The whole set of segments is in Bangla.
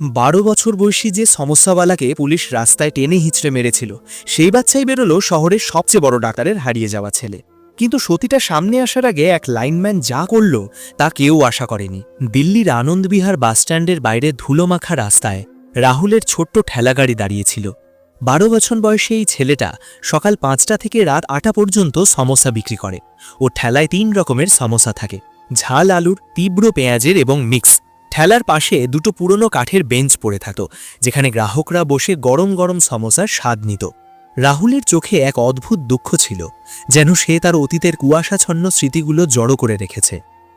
বারো বছর বয়সী যে সমস্যাওয়ালাকে পুলিশ রাস্তায় টেনে হিঁচড়ে মেরেছিল, সেই বাচ্চাই বেরোলো শহরের সবচেয়ে বড় ডাক্তারের হারিয়ে যাওয়া ছেলে। কিন্তু সতীটা সামনে আসার আগে এক লাইনম্যান যা করল, তা কেউ আশা করেনি। দিল্লির আনন্দবিহার বাসস্ট্যান্ডের বাইরে ধুলোমাখা রাস্তায় রাহুলের ছোট্ট ঠেলাগাড়ি দাঁড়িয়েছিল। বারো বছর বয়সে এই ছেলেটা সকাল পাঁচটা থেকে রাত আটা পর্যন্ত সমোসা বিক্রি করে। ও ঠেলায় তিন রকমের সমোসা থাকে। ঝাল, আলুর তীব্র পেঁয়াজের এবং মিক্স ঠেলার পাশে দুটো পুরনো কাঠের বেঞ্চ পড়ে থাকত, যেখানে গ্রাহকরা বসে গরম গরম সমোসার স্বাদ নিত। রাহুলের চোখে এক অদ্ভুত দুঃখ ছিল, যেন সে তার অতীতের কুয়াশাছন্ন স্মৃতিগুলো জড়ো করে রেখেছে।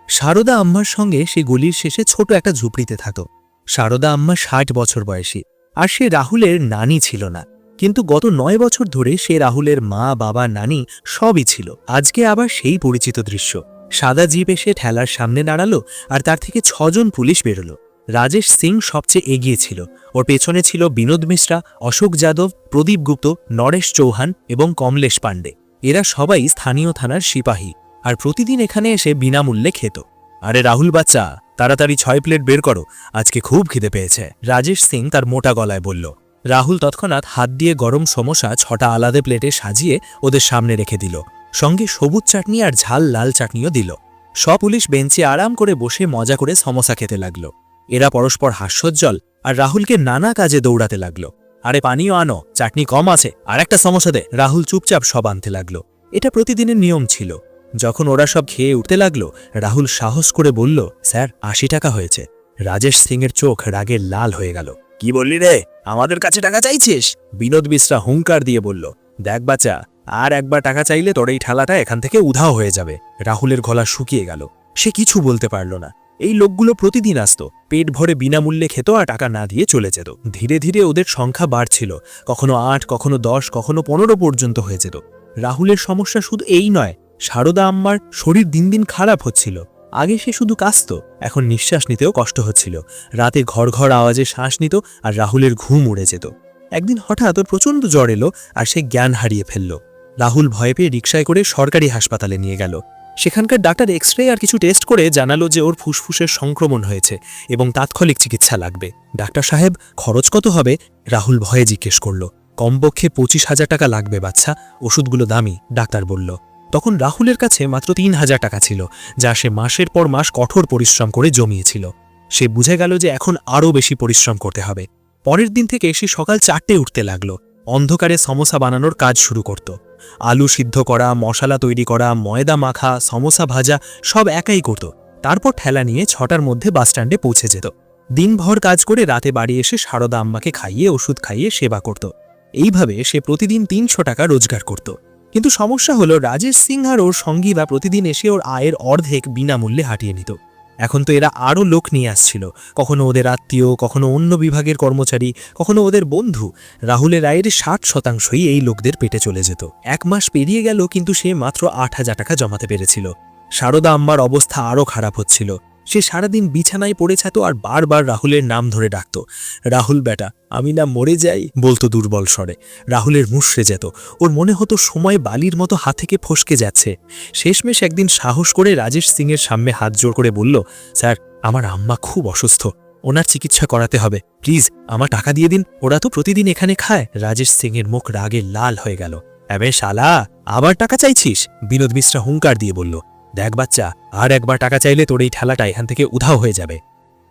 সারদা আম্মার সঙ্গে সে গলির শেষে ছোট একটা ঝুপড়িতে থাকত। সারদা আম্মা ষাট বছর বয়সী, আর সে রাহুলের নানি ছিল না। কিন্তু গত নয় বছর ধরে সে রাহুলের মা, বাবা, নানি সবই ছিল। আজকে আবার সেই পরিচিত দৃশ্য। সাদা জিপ এসে ঠেলার সামনে দাঁড়াল আর তার থেকে ছজন পুলিশ বেরোলো। রাজেশ সিং সবচেয়ে এগিয়ে ছিল। ওর পেছনে ছিল বিনোদ মিশ্রা, অশোক যাদব, প্রদীপ গুপ্ত, নরেশ চৌহান এবং কমলেশ পাণ্ডে। এরা সবাই স্থানীয় থানার সিপাহী আর প্রতিদিন এখানে এসে বিনামূল্যে খেত। আরে রাহুল বাচ্চা, তাড়াতাড়ি ছয় প্লেট বের করো, আজকে খুব খিদে পেয়েছে। রাজেশ সিং তার মোটা গলায় বলল, রাহুল তৎক্ষণাৎ হাত দিয়ে গরম সমোসা ছটা আলাদা প্লেটে সাজিয়ে ওদের সামনে রেখে দিল। সঙ্গে সবুজ চাটনি আর ঝাল লাল চাটনিও দিল। সব পুলিশ বেঞ্চে আরাম করে বসে মজা করে সমোসা খেতে লাগল। এরা পরস্পর হাস্যজ্জ্বল আর রাহুলকে নানা কাজে দৌড়াতে লাগল। আরে পানিও আনো, চাটনি কম আছে, আর একটা সমস্যা দে। রাহুল চুপচাপ সব আনতে লাগল। এটা প্রতিদিনের নিয়ম ছিল। যখন ওরা সব খেয়ে উঠতে লাগল, রাহুল সাহস করে বলল, স্যার, আশি টাকা হয়েছে। রাজেশ সিংয়ের চোখ রাগে লাল হয়ে গেল। কি বললি রে? আমাদের কাছে টাকা চাইছিস? বিনোদ মিশ্রা হুঙ্কার দিয়ে বলল, দেখ বাচ্চা আর একবার টাকা চাইলে তোর এই ঠালাটা এখান থেকে উধাও হয়ে যাবে। রাহুলের গলা শুকিয়ে গেল। সে কিছু বলতে পারল না। এই লোকগুলো প্রতিদিন আসতো। পেট ভরে বিনামূল্যে খেত আর টাকা না দিয়ে চলে যেত। ধীরে ধীরে ওদের সংখ্যা বাড়ছিল। কখনো আট, কখনো দশ, কখনো পনেরো পর্যন্ত হয়ে যেত। রাহুলের সমস্যা শুধু এই নয়, সারদা আম্মার শরীর দিন দিন খারাপ হচ্ছিল। আগে সে শুধু কাশত এখন নিঃশ্বাস নিতেও কষ্ট হচ্ছিল। রাতে ঘর ঘর আওয়াজে শ্বাস নিত আর রাহুলের ঘুম উড়ে যেত। একদিন হঠাৎ ওর প্রচণ্ড জ্বর এলো আর সে জ্ঞান হারিয়ে ফেলল। রাহুল ভয় পেয়ে রিকশায় করে সরকারি হাসপাতালে নিয়ে গেল। সেখানকার ডাক্তার এক্স রে আর কিছু টেস্ট করে জানালো যে ওর ফুসফুসের সংক্রমণ হয়েছে এবং তাৎক্ষণিক চিকিৎসা লাগবে। ডাক্তার সাহেব, খরচ কত হবে? রাহুল ভয়ে জিজ্ঞেস করল। কমপক্ষে পঁচিশ হাজার টাকা লাগবে, বাচ্চা। ওষুধগুলো দামি, ডাক্তার বলল। তখন রাহুলের কাছে মাত্র তিন হাজার টাকা ছিল, যা সে মাসের পর মাস কঠোর পরিশ্রম করে জমিয়েছিল। সে বুঝে গেল যে এখন আরও বেশি পরিশ্রম করতে হবে। পরের দিন থেকে সে সকাল চারটে উঠতে লাগল। অন্ধকারে সমোসা বানানোর কাজ শুরু করত। আলু সিদ্ধ করা, মশলা তৈরি করা, ময়দা মাখা, সমোসা ভাজা, সব একাই করত। তারপর ঠেলা নিয়ে ছটার মধ্যে বাসস্ট্যান্ডে পৌঁছে যেত। দিনভর কাজ করে রাতে বাড়ি এসে সারদা আম্মাকে খাইয়ে, ওষুধ খাইয়ে সেবা করত। এইভাবে সে প্রতিদিন তিনশো টাকা রোজগার করত। কিন্তু সমস্যা হলো, রাজেশ সিং আর ওর সঙ্গীরা প্রতিদিন এসে ওর আয়ের অর্ধেক বিনামূল্যে হাঁটিয়ে নিত। এখন তো এরা আরও লোক নিয়ে আসছিল। কখনো ওদের আত্মীয়, কখনো অন্য বিভাগের কর্মচারী, কখনো ওদের বন্ধু। রাহুলের আয়ের ষাট শতাংশই এই লোকদের পেটে চলে যেত। এক মাস পেরিয়ে গেল, কিন্তু সে মাত্র আট হাজার টাকা জমাতে পেরেছিল। সারদা আম্মার অবস্থা আরও খারাপ হচ্ছিল। সে সারাদিন বিছানায় পড়ে তো আর বারবার রাহুলের নাম ধরে ডাকত। রাহুল বেটা আমি না মরে যাই বলতো দুর্বল স্বরে। রাহুলের মুশড়ে যেত। ওর মনে হতো সময় বালির মতো হাত থেকে ফসকে যাচ্ছে। শেষমেশ একদিন সাহস করে রাজেশ সিংয়ের সামনে হাত জোর করে বলল, স্যার, আমার আম্মা খুব অসুস্থ। ওনার চিকিৎসা করাতে হবে। প্লিজ, আমার টাকা দিয়ে দিন। ওরা তো প্রতিদিন এখানে খায় রাজেশ সিংয়ের মুখ রাগে লাল হয়ে গেল। এবে শালা, আবার টাকা চাইছিস বিনোদ মিশ্রা হুঙ্কার দিয়ে বলল, দেখ বাচ্চা, আর একবার টাকা চাইলে তোর এই ঠেলাটা এখান থেকে উধাও হয়ে যাবে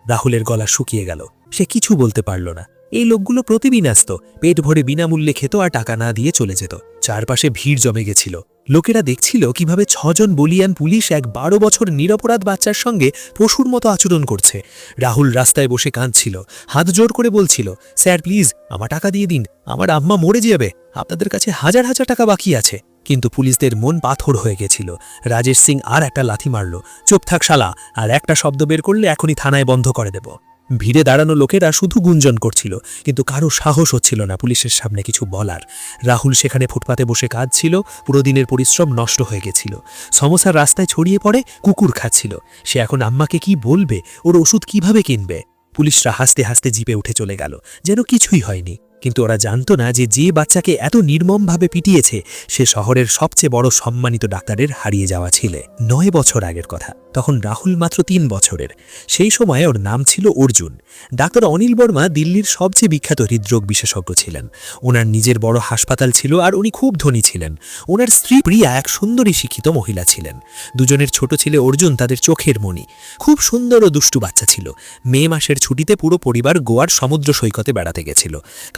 রাহুলের গলা শুকিয়ে গেল। সে কিছু বলতে পারল না। এই লোকগুলো প্রতিদিন আসত পেট ভরে বিনামূল্যে খেত আর টাকা না দিয়ে চলে যেত। চারপাশে ভিড় জমে গেছিল। লোকেরা দেখছিল কীভাবে ছজন বলিয়ান পুলিশ এক বারো বছর নিরপরাধ বাচ্চার সঙ্গে পশুর মতো আচরণ করছে। রাহুল রাস্তায় বসে কাঁদছিল। হাত জোর করে বলছিল, স্যার, প্লিজ, আমার টাকা দিয়ে দিন। আমার আম্মা মরে যাবে। আপনাদের কাছে হাজার হাজার টাকা বাকি আছে। কিন্তু পুলিশদের মন পাথর হয়ে গেছিল। রাজেশ সিং আর একটা লাথি মারল। চুপ থাক শালা, আর একটা শব্দ বের করলে এখনই থানায় বন্ধ করে দেব। ভিড়ে দাঁড়ানো লোকেরা শুধু গুঞ্জন করছিল, কিন্তু কারও সাহস হচ্ছিল না পুলিশের সামনে কিছু বলার। রাহুল সেখানে ফুটপাতে বসে কাজ ছিল পুরো দিনের পরিশ্রম নষ্ট হয়ে গেছিল। সমস্যার রাস্তায় ছড়িয়ে পড়ে, কুকুর খাচ্ছিল। সে এখন আম্মাকে কি বলবে? ওর ওষুধ কীভাবে কিনবে? পুলিশরা হাসতে হাসতে জিপে উঠে চলে গেল, যেন কিছুই হয়নি। কিন্তু ওরা জানতো না যে যে বাচ্চাকে এত নির্মমভাবে পিটিয়েছে, সে শহরের সবচেয়ে বড় সম্মানিত ডাক্তারের হারিয়ে যাওয়া ছিলে। নয় বছর আগের কথা, তখন রাহুল মাত্র তিন বছরের। সেই সময়ে ওর নাম ছিল অর্জুন। ডাক্তার অনিল বর্মা দিল্লির সবচেয়ে বিখ্যাত হৃদরোগ বিশেষজ্ঞ ছিলেন। ওনার নিজের বড় হাসপাতাল ছিল আর উনি খুব ধনী ছিলেন। ওনার স্ত্রী প্রিয়া এক সুন্দরী শিক্ষিত মহিলা ছিলেন। দুজনের ছোট ছেলে অর্জুন তাদের চোখের মণি। খুব সুন্দর ও দুষ্টু বাচ্চা ছিল। মে মাসের ছুটিতে পুরো পরিবার গোয়ার সমুদ্র সৈকতে বেড়াতে গেছিল।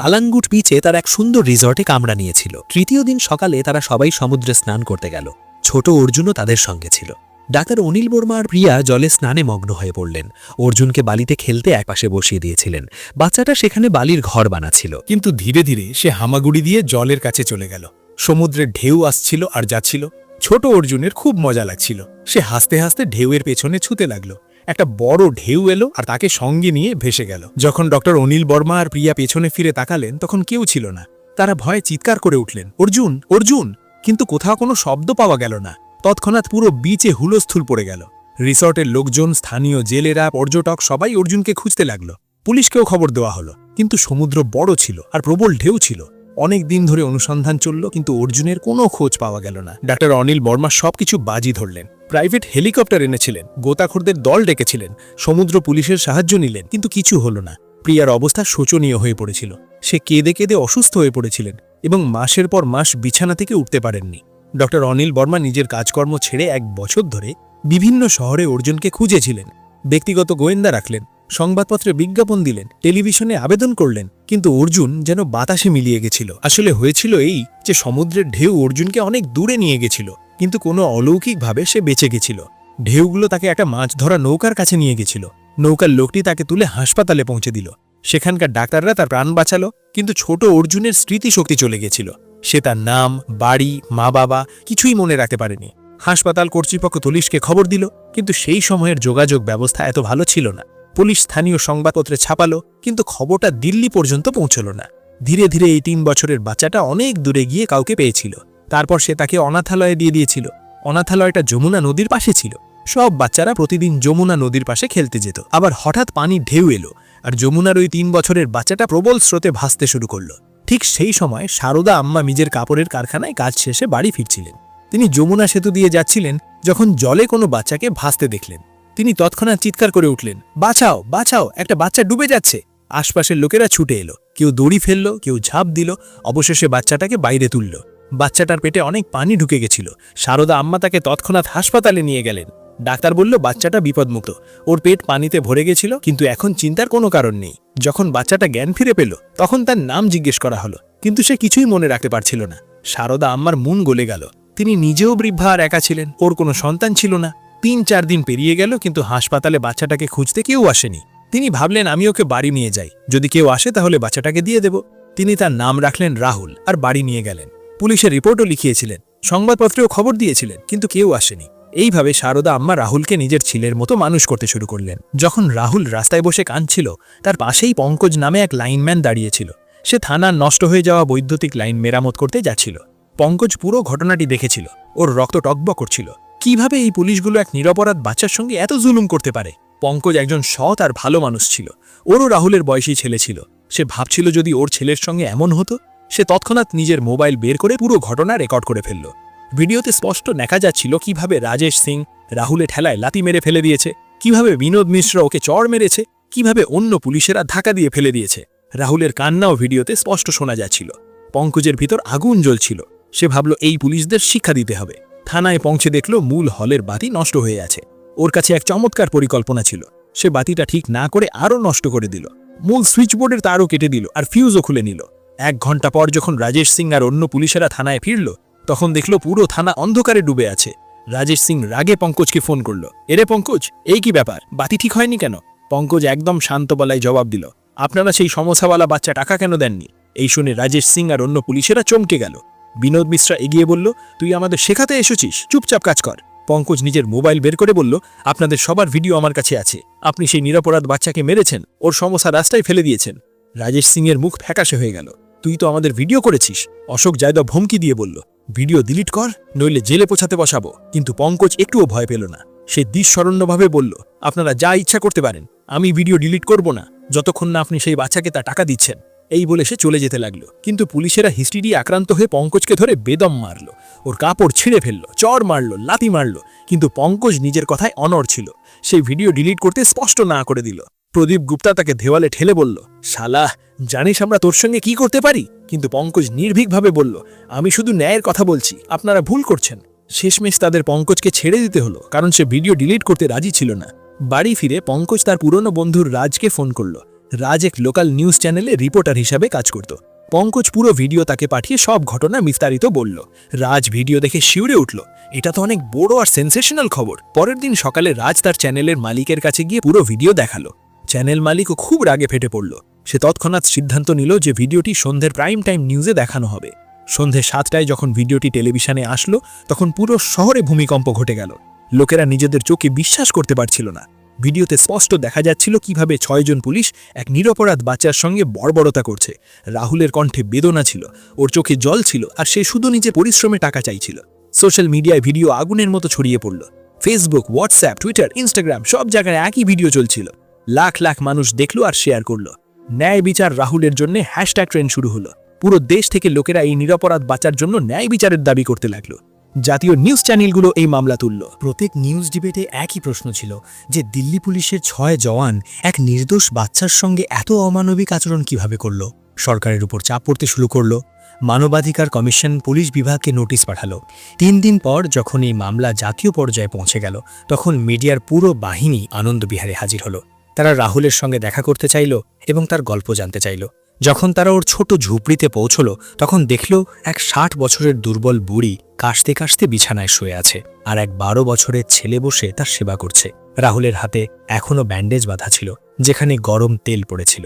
কালাঙ্গুট বিচে তার এক সুন্দর রিসর্টে কামড়া নিয়েছিল। তৃতীয় দিন সকালে তারা সবাই সমুদ্রে স্নান করতে গেল। ছোট অর্জুনও তাদের সঙ্গে ছিল। ডাক্তার অনিল বর্মা আর প্রিয়া জলে স্নানে মগ্ন হয়ে পড়লেন। অর্জুনকে বালিতে খেলতে একপাশে বসিয়ে দিয়েছিলেন। বাচ্চাটা সেখানে বালির ঘর বানাচ্ছিল। কিন্তু ধীরে ধীরে সে হামাগুড়ি দিয়ে জলের কাছে চলে গেল। সমুদ্রের ঢেউ আসছিল আর যাচ্ছিল। ছোট অর্জুনের খুব মজা লাগছিল। সে হাসতে হাসতে ঢেউয়ের পেছনে ছুতে লাগল। একটা বড় ঢেউ এলো আর তাকে সঙ্গে নিয়ে ভেসে গেল। যখন ডক্টর অনিল বর্মা আর প্রিয়া পেছনে ফিরে তাকালেন, তখন কেউ ছিল না। তারা ভয়ে চিৎকার করে উঠলেন, অর্জুন অর্জুন! কিন্তু কোথাও কোনো শব্দ পাওয়া গেল না। তৎক্ষণাৎ পুরো বিচে হুলস্থুল পড়ে গেল। রিসর্টের লোকজন, স্থানীয় জেলেরা, পর্যটক সবাই অর্জুনকে খুঁজতে লাগল। পুলিশকেও খবর দেওয়া হলো। কিন্তু সমুদ্র বড় ছিল আর প্রবল ঢেউ ছিল। অনেক দিন ধরে অনুসন্ধান চলল, কিন্তু অর্জুনের কোনো খোঁজ পাওয়া গেল না। ডাক্তার অনিল বর্মা সবকিছু বাজি ধরলেন। প্রাইভেট হেলিকপ্টার এনেছিলেন। গোতাখোরদের দল ডেকেছিলেন। সমুদ্র পুলিশের সাহায্য নিলেন, কিন্তু কিছু হলো না। প্রিয়ার অবস্থা শোচনীয় হয়ে পড়েছিল। সে কেঁদে কেঁদে অসুস্থ হয়ে পড়েছিলেন এবং মাসের পর মাস বিছানা থেকে উঠতে পারেননি। ডক্টর অনিল বর্মা নিজের কাজকর্ম ছেড়ে এক বছর ধরে বিভিন্ন শহরে অর্জুনকে খুঁজেছিলেন। ব্যক্তিগত গোয়েন্দা রাখলেন, সংবাদপত্রে বিজ্ঞাপন দিলেন, টেলিভিশনে আবেদন করলেন, কিন্তু অর্জুন যেন বাতাসে মিলিয়ে গেছিল। আসলে হয়েছিল এই যে সমুদ্রের ঢেউ অর্জুনকে অনেক দূরে নিয়ে গেছিল। কিন্তু কোনো অলৌকিকভাবে সে বেঁচে গেছিল। ঢেউগুলো তাকে একটা মাছ ধরা নৌকার কাছে নিয়ে গেছিল। নৌকার লোকটি তাকে তুলে হাসপাতালে পৌঁছে দিল। সেখানকার ডাক্তাররা তার প্রাণ বাঁচালো, কিন্তু ছোট অর্জুনের স্মৃতিশক্তি চলে গেছিল। সে তার নাম, বাড়ি মা বাবা কিছুই মনে রাখতে পারেনি। হাসপাতাল কর্তৃপক্ষ পুলিশকে খবর দিল, কিন্তু সেই সময়ের যোগাযোগ ব্যবস্থা এত ভালো ছিল না। পুলিশ স্থানীয় সংবাদপত্রে ছাপালো, কিন্তু খবরটা দিল্লি পর্যন্ত পৌঁছল না। ধীরে ধীরে এই তিন বছরের বাচ্চাটা অনেক দূরে গিয়ে কাউকে পেয়েছিল। তারপর সে তাকে অনাথালয়ে দিয়ে দিয়েছিল। অনাথালয়টা যমুনা নদীর পাশে ছিল। সব বাচ্চারা প্রতিদিন যমুনা নদীর পাশে খেলতে যেত। আবার হঠাৎ পানি ঢেউ এলো আর যমুনার ওই তিন বছরের বাচ্চাটা প্রবল স্রোতে ভাসতে শুরু করল। ঠিক সেই সময় সারদা আম্মা নিজের কাপড়ের কারখানায় কাজ শেষে বাড়ি ফিরছিলেন। তিনি যমুনা সেতু দিয়ে যাচ্ছিলেন যখন জলে কোনো বাচ্চাকে ভাসতে দেখলেন। তিনি তৎক্ষণাৎ চিৎকার করে উঠলেন, বাঁচাও বাঁচাও, একটা বাচ্চা ডুবে যাচ্ছে! আশপাশের লোকেরা ছুটে এলো। কেউ দড়ি ফেলল, কেউ ঝাঁপ দিল, অবশেষে বাচ্চাটাকে বাইরে তুলল। বাচ্চাটার পেটে অনেক পানি ঢুকে গেছিল। সারদা আম্মা তাকে তৎক্ষণাৎ হাসপাতালে নিয়ে গেলেন। ডাক্তার বলল, বাচ্চাটা বিপদমুক্ত। ওর পেট পানিতে ভরে গেছিল, কিন্তু এখন চিন্তার কোনো কারণ নেই। যখন বাচ্চাটা জ্ঞান ফিরে পেল, তখন তার নাম জিজ্ঞেস করা হলো, কিন্তু সে কিছুই মনে রাখতে পারছিল না। সারদা আম্মার মন গলে গেল। তিনি নিজেও বৃদ্ধা আর একা ছিলেন, ওর কোনো সন্তান ছিল না। তিন চার দিন পেরিয়ে গেল, কিন্তু হাসপাতালে বাচ্চাটাকে খুঁজতে কেউ আসেনি। তিনি ভাবলেন, আমি ওকে বাড়ি নিয়ে যাই। যদি কেউ আসে, তাহলে বাচ্চাটাকে দিয়ে দেব। তিনি তার নাম রাখলেন রাহুল আর বাড়ি নিয়ে গেলেন। পুলিশের রিপোর্টও লিখিয়েছিলেন, সংবাদপত্রেও খবর দিয়েছিলেন, কিন্তু কেউ আসেনি। এইভাবে সারদা আম্মা রাহুলকে নিজের ছেলের মতো মানুষ করতে শুরু করলেন। যখন রাহুল রাস্তায় বসে কাঁদছিল, তার পাশেই পঙ্কজ নামে এক লাইনম্যান দাঁড়িয়েছিল। সে থানার নষ্ট হয়ে যাওয়া বৈদ্যুতিক লাইন মেরামত করতে যাচ্ছিল। পঙ্কজ পুরো ঘটনাটি দেখেছিল, ওর রক্ত টকব করছিল। কীভাবে এই পুলিশগুলো এক নিরপরাধ বাচ্চার সঙ্গে এত জুলুম করতে পারে? পঙ্কজ একজন সৎ আর ভালো মানুষ ছিল। ওরও রাহুলের বয়সী ছেলে ছিল। সে ভাবছিল যদি ওর ছেলের সঙ্গে এমন হতো সে তৎক্ষণাৎ নিজের মোবাইল বের করে পুরো ঘটনা রেকর্ড করে ফেলল। ভিডিওতে স্পষ্ট দেখা যাচ্ছিল কীভাবে রাজেশ সিং রাহুলে ঠেলায় লাতি মেরে ফেলে দিয়েছে, কীভাবে বিনোদ মিশ্র ওকে চড় মেরেছে, কীভাবে অন্য পুলিশেরা ধাক্কা দিয়ে ফেলে দিয়েছে। রাহুলের কান্নাও ভিডিওতে স্পষ্ট শোনা যাচ্ছিল। পঙ্কজের ভিতর আগুন জ্বলছিল। সে ভাবল, এই পুলিশদের শিক্ষা দিতে হবে। থানায় পৌঁছে দেখল, মূল হলের বাতি নষ্ট হয়ে আছে। ওর কাছে এক চমৎকার পরিকল্পনা ছিল। সে বাতিটা ঠিক না করে আরও নষ্ট করে দিল। মূল সুইচবোর্ডের তারও কেটে দিল আর ফিউজও খুলে নিল। এক ঘণ্টা পর যখন রাজেশ সিং আর অন্য পুলিশেরা থানায় ফিরল, তখন দেখল পুরো থানা অন্ধকারে ডুবে আছে। রাজেশ সিং রাগে পঙ্কজকে ফোন করল, এরে পঙ্কজ, এই কি ব্যাপার? বাতি ঠিক হয়নি কেন? পঙ্কজ একদম শান্ত বলায় জবাব দিল, আপনারা সেই সমস্যাওয়ালা বাচ্চা টাকা কেন দেননি? এই শুনে রাজেশ সিং আর অন্য পুলিশেরা চমকে গেল। বিনোদ মিশ্রা এগিয়ে বলল, তুই আমাদের শেখাতে এসেছিস, চুপচাপ কাজ কর। পঙ্কজ নিজের মোবাইল বের করে বলল, আপনাদের সবার ভিডিও আমার কাছে আছে। আপনি সেই নিরাপরাধ বাচ্চাকে মেরেছেন, ওর সমস্যা রাস্তায় ফেলে দিয়েছেন। রাজেশ সিং এর মুখ ফ্যাকাশে হয়ে গেল। তুই তো আমাদের ভিডিও করেছিস। অশোক যাদব ভমকি দিয়ে বলল, ভিডিও ডিলিট কর, নইলে জেলে পোছাতে বসাবো। কিন্তু পঙ্কজ একটুও ভয় পেল না। সে দিশরণ্যভাবে বলল, আপনারা যা ইচ্ছা করতে পারেন, আমি ভিডিও ডিলিট করব না, যতক্ষণ না আপনি সেই বাচ্চাকে তা টাকা দিচ্ছেন। এই বলে সে চলে যেতে লাগল। কিন্তু পুলিশেরা হিস্ট্রি আক্রান্ত হয়ে পঙ্কজকে ধরে বেদম মারলো। ওর কাপড় ছিঁড়ে ফেলল চর মারলো লাতি মারল। কিন্তু পঙ্কজ নিজের কথায় অনর ছিল। সেই ভিডিও ডিলিট করতে স্পষ্ট না করে দিল। প্রদীপ গুপ্তা তাকে দেওয়ালে ঠেলে বলল, শালা, জানিস আমরা তোর সঙ্গে কি করতে পারি? কিন্তু পঙ্কজ নির্ভীকভাবে বলল, আমি শুধু ন্যায়ের কথা বলছি, আপনারা ভুল করছেন। শেষমেশ তাদের পঙ্কজকে ছেড়ে দিতে হলো, কারণ সে ভিডিও ডিলিট করতে রাজি ছিল না। বাড়ি ফিরে পঙ্কজ তার পুরনো বন্ধুর রাজকে ফোন করল। রাজ এক লোকাল নিউজ চ্যানেলে রিপোর্টার হিসাবে কাজ করত। পঙ্কজ পুরো ভিডিও তাকে পাঠিয়ে সব ঘটনা বিস্তারিত বলল। রাজ ভিডিও দেখে শিউরে উঠল। এটা তো অনেক বড় আর সেন্সেশনাল খবর। পরের দিন সকালে রাজ তার চ্যানেলের মালিকের কাছে গিয়ে পুরো ভিডিও দেখাল। চ্যানেল মালিকও খুব রাগে ফেটে পড়ল। সে তৎক্ষণাৎ সিদ্ধান্ত নিল যে ভিডিওটি সন্ধ্যের প্রাইম টাইম নিউজে দেখানো হবে। সন্ধে সাতটায় যখন ভিডিওটি টেলিভিশনে আসলো, তখন পুরো শহরে ভূমিকম্প ঘটে গেল। লোকেরা নিজেদের চোখে বিশ্বাস করতে পারছিল না। ভিডিওতে স্পষ্ট দেখা যাচ্ছিল কীভাবে ছয়জন পুলিশ এক নিরপরাধ বাচ্চার সঙ্গে বর্বরতা করছে। রাহুলের কণ্ঠে বেদনা ছিল, ওর চোখে জল ছিল, আর সে শুধু নিজে পরিশ্রমে টাকা চাইছিল। সোশ্যাল মিডিয়ায় ভিডিও আগুনের মতো ছড়িয়ে পড়ল। ফেসবুক হোয়াটসঅ্যাপ টুইটার ইনস্টাগ্রাম সব জায়গায় একই ভিডিও চলছিল। লাখ লাখ মানুষ দেখল আর শেয়ার করল। ন্যায় বিচার রাহুলের জন্য হ্যাশট্যাগ ট্রেন্ড শুরু হলো। পুরো দেশ থেকে লোকেরা এই নিরপরাধ বাঁচার জন্য ন্যায় বিচারের দাবি করতে লাগল। জাতীয় নিউজ চ্যানেলগুলো এই মামলা তুলল। প্রত্যেক নিউজ ডিবেটে একই প্রশ্ন ছিল যে দিল্লি পুলিশের ছয় জওয়ান এক নির্দোষ বাচ্চার সঙ্গে এত অমানবিক আচরণ কীভাবে করল? সরকারের উপর চাপ পড়তে শুরু করল। মানবাধিকার কমিশন পুলিশ বিভাগকে নোটিশ পাঠালো। তিন দিন পর যখন এই মামলা জাতীয় পর্যায়ে পৌঁছে গেল, তখন মিডিয়ার পুরো বাহিনী আনন্দবিহারে হাজির হলো। তারা রাহুলের সঙ্গে দেখা করতে চাইল এবং তার গল্প জানতে চাইল। যখন তারা ওর ছোট ঝুপড়িতে পৌঁছল, তখন দেখল এক ষাট বছরের দুর্বল বুড়ি কাশতে কাশতে বিছানায় শুয়ে আছে আর এক বারো বছরের ছেলে বসে তার সেবা করছে। রাহুলের হাতে এখনও ব্যান্ডেজ বাঁধা ছিল, যেখানে গরম তেল পড়েছিল।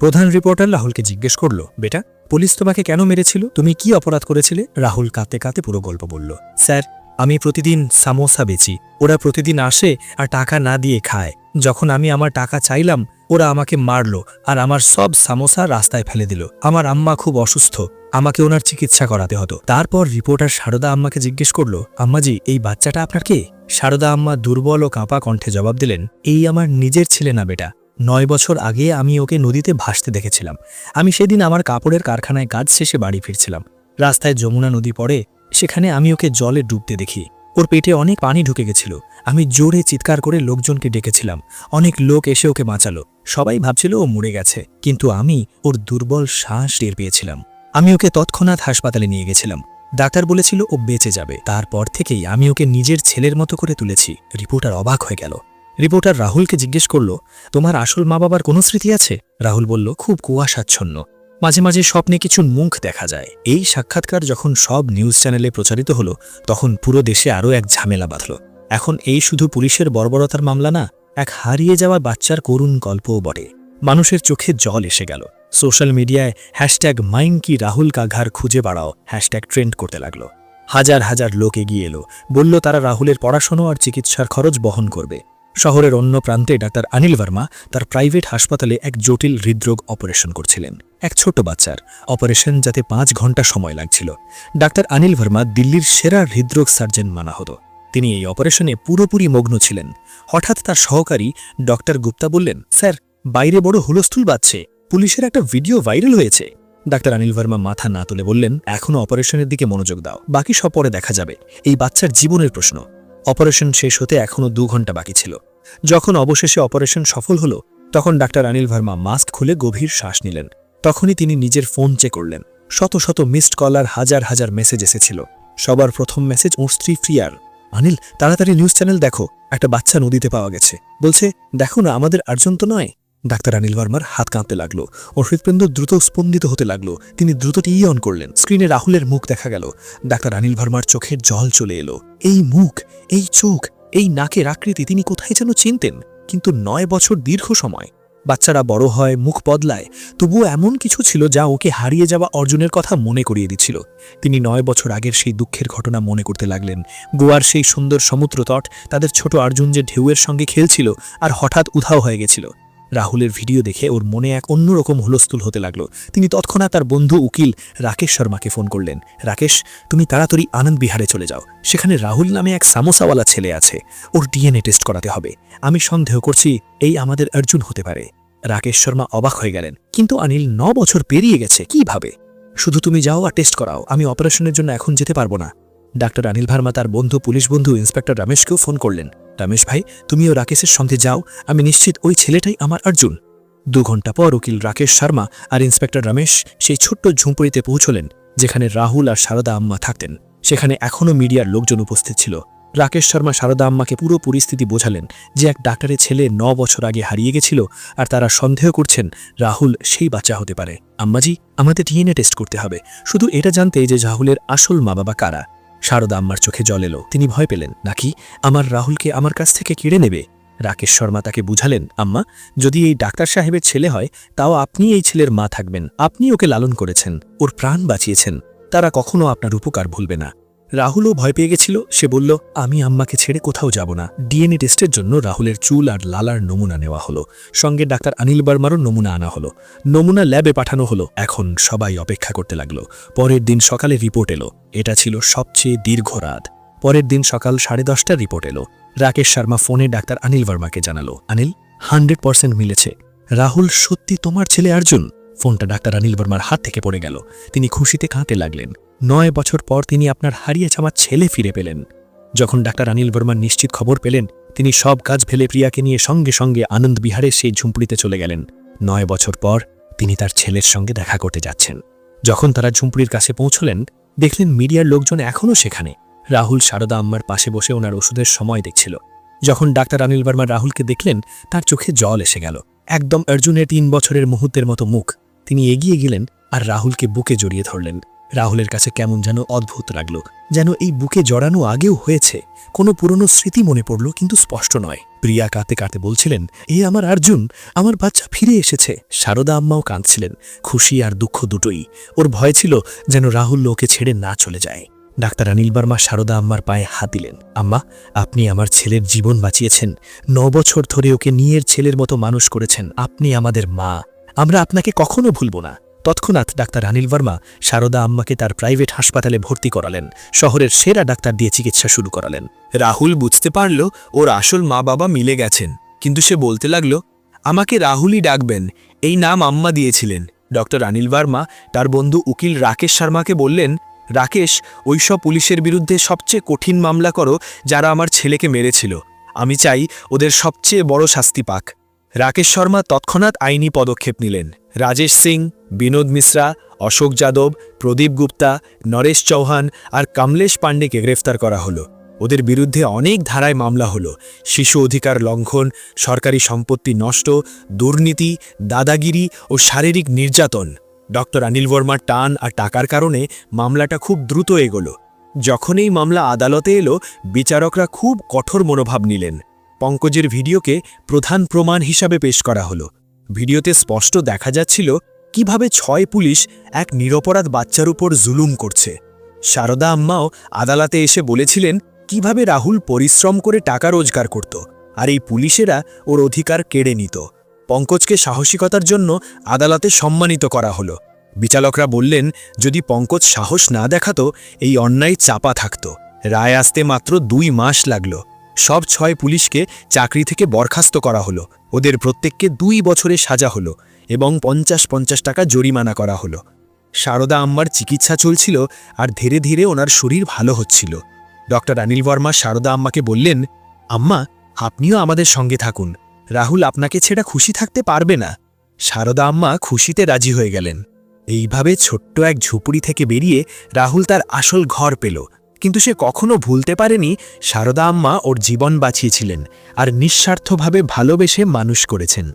প্রধান রিপোর্টার রাহুলকে জিজ্ঞেস করল, বেটা, পুলিশ তোমাকে কেন মেরেছিল? তুমি কি অপরাধ করেছিলে? রাহুল কাঁতে কাঁতে পুরো গল্প বলল, স্যার, আমি প্রতিদিন সামোসা বেচি। ওরা প্রতিদিন আসে আর টাকা না দিয়ে খায়। যখন আমি আমার টাকা চাইলাম, ওরা আমাকে মারল আর আমার সব সামোসা রাস্তায় ফেলে দিল। আমার আম্মা খুব অসুস্থ, আমাকে ওনার চিকিৎসা করাতে হতো। তারপর রিপোর্টার সারদা আম্মাকে জিজ্ঞেস করল, আম্মাজি, এই বাচ্চাটা আপনার কে? সারদা আম্মা দুর্বল ও কাঁপা কণ্ঠে জবাব দিলেন, এই আমার নিজের ছেলে না বেটা। নয় বছর আগে আমি ওকে নদীতে ভাসতে দেখেছিলাম। আমি সেদিন আমার কাপড়ের কারখানায় কাজ শেষে বাড়ি ফিরছিলাম। রাস্তায় যমুনা নদী পড়ে, সেখানে আমি ওকে জলে ডুবতে দেখি। ওর পেটে অনেক পানি ঢুকে গেছিল। আমি জোরে চিৎকার করে লোকজনকে ডেকেছিলাম। অনেক লোক এসে ওকে বাঁচালো। সবাই ভাবছিল ও মরে গেছে। কিন্তু আমি ওর দুর্বল শ্বাস টের পেয়েছিলাম। আমি ওকে তৎক্ষণাৎ হাসপাতালে নিয়ে গেছিলাম। ডাক্তার বলেছিল ও বেঁচে যাবে। তারপর থেকেই আমি ওকে নিজের ছেলের মতো করে তুলেছি। রিপোর্টার অবাক হয়ে গেল। রিপোর্টার রাহুলকে জিজ্ঞেস করল, তোমার আসল মা বাবার কোনো স্মৃতি আছে? রাহুল বলল, খুব কুয়াশাচ্ছন্ন। মাঝে মাঝে স্বপ্নে কিছু মুখ দেখা যায়। এই সাক্ষাৎকার যখন সব নিউজ চ্যানেলে প্রচারিত হলো, তখন পুরো দেশে আরও এক ঝামেলা বাঁধল। এখন এই শুধু পুলিশের বর্বরতার মামলা না, এক হারিয়ে যাওয়া বাচ্চার করুণ গল্পও বটে। মানুষের চোখে জল এসে গেল। সোশ্যাল মিডিয়ায় হ্যাশট্যাগ মাইন কি রাহুল কাঘার খুঁজে বাড়াও, হ্যাশট্যাগ ট্রেন্ড করতে লাগল। হাজার হাজার লোক এগিয়ে এলো। বলল তারা রাহুলের পড়াশোনা আর চিকিৎসার খরচ বহন করবে। শহরের অন্য প্রান্তে ডাক্তার অনিল ভার্মা তার প্রাইভেট হাসপাতালে এক জটিল হৃদরোগ অপারেশন করছিলেন। এক ছোট বাচ্চার অপারেশন যাতে পাঁচ ঘণ্টা সময় লাগছিল। ডাক্তার অনিল ভার্মা দিল্লির সেরা হৃদরোগ সার্জন মানা হতো। তিনি এই অপারেশনে পুরোপুরি মগ্ন ছিলেন। হঠাৎ তার সহকারী ডক্টর গুপ্তা বললেন, স্যার, বাইরে বড় হুলস্থুল বাজছে। পুলিশের একটা ভিডিও ভাইরাল হয়েছে। ডাক্তার অনিল ভার্মা মাথা না তুলে বললেন এখনও অপারেশনের দিকে মনোযোগ দাও। বাকি সব পরে দেখা যাবে। এই বাচ্চার জীবনের প্রশ্ন। অপারেশন শেষ হতে এখনও দু ঘণ্টা বাকি ছিল। যখন অবশেষে অপারেশন সফল হলো, তখন ডাক্তার অনিল ভার্মা মাস্ক খুলে গভীর শ্বাস নিলেন। তখনই তিনি নিজের ফোন চেক করলেন। শত শত মিসড কল আর হাজার হাজার মেসেজ এসেছিল। সবার প্রথম মেসেজ, ওর স্ত্রী ফ্রিয়ার অনিল তাড়াতাড়ি নিউজ চ্যানেল দেখো। একটা বাচ্চা নদীতে পাওয়া গেছে। বলছে, দেখো না, আমাদের আর্জন তো নয়? ডাক্তার অনিল ভার্মার হাত কাঁপতে লাগল। ওর হৃৎপিণ্ড দ্রুত স্পন্দিত হতে লাগল। তিনি দ্রুত টিই অন করলেন। স্ক্রিনে রাহুলের মুখ দেখা গেল। ডাক্তার অনিল ভার্মার চোখের জল চলে এলো। এই মুখ, এই চোখ, এই নাকের আকৃতি তিনি কোথায় যেন চিনতেন? কিন্তু নয় বছর দীর্ঘ সময় বাচ্চারা বড় হয়, মুখ বদলায়, তবুও এমন কিছু ছিল যা ওকে হারিয়ে যাওয়া অর্জুনের কথা মনে করিয়ে দিচ্ছিল। তিনি নয় বছর আগের সেই দুঃখের ঘটনা মনে করতে লাগলেন। গোয়ার সেই সুন্দর সমুদ্র তট তাদের ছোট অর্জুন যে ঢেউয়ের সঙ্গে খেলছিল আর হঠাৎ উধাও হয়ে গেছিল। রাহুলের ভিডিও দেখে ওর মনে এক অন্যরকম হুলস্থুল হতে লাগল। তিনি তৎক্ষণাৎ তার বন্ধু উকিল রাকেশ শর্মাকে ফোন করলেন। রাকেশ, তুমি তাড়াতাড়ি আনন্দ বিহারে চলে যাও। সেখানে রাহুল নামে এক সামোসাওয়ালা ছেলে আছে। ওর ডিএনএ টেস্ট করাতে হবে। আমি সন্দেহ করছি এই আমাদের অর্জুন হতে পারে। রাকেশ শর্মা অবাক হয়ে গেলেন। কিন্তু অনিল, ন বছর পেরিয়ে গেছে, কীভাবে? শুধু তুমি যাও আর টেস্ট করাও। আমি অপারেশনের জন্য এখন যেতে পারব না। ডাক্তার অনিল ভার্মা, তার বন্ধু, পুলিশ বন্ধু, ইন্সপেক্টর রমেশকেও ফোন করলেন। রমেশ ভাই, তুমিও রাকেশের সঙ্গে যাও, আমি নিশ্চিত ওই ছেলেটাই আমার অর্জুন। দু ঘণ্টা পর উকিল রাকেশ শর্মা আর ইন্সপেক্টর রমেশ সেই ছোট্ট ঝুঁপড়িতে পৌঁছলেন, যেখানে রাহুল আর সারদা আম্মা থাকতেন। সেখানে এখনও মিডিয়ার লোকজন উপস্থিত ছিল। রাকেশ শর্মা, সারদা আম্মাকে পুরো পরিস্থিতি বোঝালেন যে এক ডাক্তারের ছেলে ন বছর আগে হারিয়ে গেছিল আর তারা সন্দেহ করছেন রাহুল সেই বাচ্চা হতে পারে। আম্মাজি, আমাদের ডিএনএ টেস্ট করতে হবে। শুধু এটা জানতে যে রাহুলের আসল মা বাবা কারা? সারদা আম্মার চোখে জল এলো। তিনি ভয় পেলেন, নাকি? আমার রাহুলকে আমার কাছ থেকে কেড়ে নেবে? রাকেশ শর্মা তাকে বুঝালেন, আম্মা, যদি এই ডাক্তার সাহেবের ছেলে হয়, তাও আপনি এই ছেলের মা থাকবেন। আপনি ওকে লালন করেছেন, ওর প্রাণ বাঁচিয়েছেন। তারা কখনো আপনার উপকার ভুলবে না। রাহুলও ভয় পেয়ে গেছিল। সে বলল, আমি আম্মাকে ছেড়ে কোথাও যাব না। ডিএনএ টেস্টের জন্য রাহুলের চুল আর লালার নমুনা নেওয়া হলো। সঙ্গে ডাক্তার অনিল বার্মারও নমুনা আনা হলো। নমুনা ল্যাবে পাঠানো হলো। এখন সবাই অপেক্ষা করতে লাগল। পরের দিন সকালে রিপোর্ট এলো। এটা ছিল সবচেয়ে দীর্ঘ রাত। পরের দিন সকাল সাড়ে দশটার রিপোর্ট এলো। রাকেশ শর্মা ফোনে ডাক্তার অনিল ভার্মাকে জানালো, অনিল, হান্ড্রেড পার্সেন্ট মিলেছে। রাহুল, সত্যি তোমার ছেলে অর্জুন? ফোনটা ডাক্তার অনিল বর্মার হাত থেকে পড়ে গেল। তিনি খুশিতে কাঁদতে লাগলেন। নয় বছর পর তিনি আপনার হারিয়ে যাওয়া ছেলে ফিরে পেলেন। যখন ডাক্তার অনিল বর্মা নিশ্চিত খবর পেলেন, তিনি সব কাজ ফেলে প্রিয়াকে নিয়ে সঙ্গে সঙ্গে আনন্দ বিহারের সেই ঝুম্পুড়িতে চলে গেলেন। নয় বছর পর তিনি তার ছেলের সঙ্গে দেখা করতে যাচ্ছেন। যখন তারা ঝুম্পুড়ির কাছে পৌঁছলেন, দেখলেন মিডিয়ার লোকজন এখনও সেখানে। রাহুল সারদা আম্মার পাশে বসে ওনার ওষুধের সময় দেখছিল। যখন ডাক্তার অনিল বর্মা রাহুলকে দেখলেন, তার চোখে জল এসে গেল। একদম অর্জুনের তিন বছরের মুহূর্তের মতো মুখ। তিনি এগিয়ে গেলেন আর রাহুলকে বুকে জড়িয়ে ধরলেন। রাহুলের কাছে কেমন যেন অদ্ভুত লাগল, যেন এই বুকে জড়ানো আগেও হয়েছে। কোনো পুরনো স্মৃতি মনে পড়ল, কিন্তু স্পষ্ট নয়। প্রিয়া কাঁতে কাঁতে বলছিলেন, এ আমার অর্জুন, আমার বাচ্চা ফিরে এসেছে। সারদা আম্মাও কাঁদছিলেন, খুশি আর দুঃখ দুটোই। ওর ভয় ছিল যেন রাহুল ওকে ছেড়ে না চলে যায়। ডাক্তার অনিল বর্মা সারদা আম্মার পায়ে হাত দিলেন, আম্মা, আপনি আমার ছেলের জীবন বাঁচিয়েছেন। ন বছর ধরে ওকে নিয়ের ছেলের মতো মানুষ করেছেন। আপনি আমাদের মা। আমরা আপনাকে কখনো ভুলব না। তৎক্ষণাৎ ডাক্তার অনিল বর্মা সারদা আম্মাকে তার প্রাইভেট হাসপাতালে ভর্তি করালেন। শহরের সেরা ডাক্তার দিয়ে চিকিৎসা শুরু করালেন। রাহুল বুঝতে পারল ওর আসল মা বাবা মিলে গেছেন, কিন্তু সে বলতে লাগল, আমাকে রাহুলই ডাকবেন, এই নাম আম্মা দিয়েছিলেন। ডক্টর অনিল বর্মা তার বন্ধু উকিল রাকেশ শর্মাকে বললেন, রাকেশ, ওইসব পুলিশের বিরুদ্ধে সবচেয়ে কঠিন মামলা করো যারা আমার ছেলেকে মেরেছিল। আমি চাই ওদের সবচেয়ে বড় শাস্তি পাক। রাকেশ শর্মা তৎক্ষণাৎ আইনি পদক্ষেপ নিলেন। রাজেশ সিং, বিনোদ মিশ্রা, অশোক যাদব, প্রদীপ গুপ্তা, নরেশ চৌহান আর কমলেশ পাণ্ডেকে গ্রেফতার করা হলো। ওদের বিরুদ্ধে অনেক ধারায় মামলা হলো। শিশু অধিকার লঙ্ঘন, সরকারি সম্পত্তি নষ্ট, দুর্নীতি, দাদাগিরি ও শারীরিক নির্যাতন। ডক্টর অনিল বর্মার টান আর টাকার কারণে মামলাটা খুব দ্রুত এগোলো। যখন এই মামলা আদালতে এলো, বিচারকরা খুব কঠোর মনোভাব নিলেন। পঙ্কজের ভিডিওকে প্রধান প্রমাণ হিসাবে পেশ করা হলো। ভিডিওতে স্পষ্ট দেখা যাচ্ছিল কীভাবে ছয় পুলিশ এক নিরপরাধ বাচ্চার উপর জুলুম করছে। সারদা আম্মাও আদালতে এসে বলেছিলেন কীভাবে রাহুল পরিশ্রম করে টাকা রোজগার করত আর এই পুলিশেরা ওর অধিকার কেড়ে নিত। পঙ্কজকে সাহসিকতার জন্য আদালতে সম্মানিত করা হলো। বিচালকরা বললেন, যদি পঙ্কজ সাহস না দেখাতো, এই অন্যায় চাপা থাকত। রায় আসতে মাত্র দুই মাস লাগল। সব ছয় পুলিশকে চাকরি থেকে বরখাস্ত করা হলো। ওদের প্রত্যেককে দুই বছরে সাজা হলো এবং পঞ্চাশ পঞ্চাশ টাকা জরিমানা করা হলো। সারদা আম্মার চিকিৎসা চলছিল আর ধীরে ধীরে ওনার শরীর ভালো হচ্ছিল। ডক্টর অনিল বর্মা সারদা আম্মাকে বললেন, আম্মা, আপনিও আমাদের সঙ্গে থাকুন। রাহুল আপনাকে ছেড়া খুশি থাকতে পারবে না। সারদা আম্মা খুশিতে রাজি হয়ে গেলেন। এইভাবে ছোট্ট এক ঝুপুড়ি থেকে বেরিয়ে রাহুল তার আসল ঘর পেল। কিন্তু সে কখনো ভুলতে পারেনি, সারদা আম্মা ওর জীবন বাঁচিয়েছিলেন আর নিঃস্বার্থভাবে ভালোবেসে মানুষ করেছেন।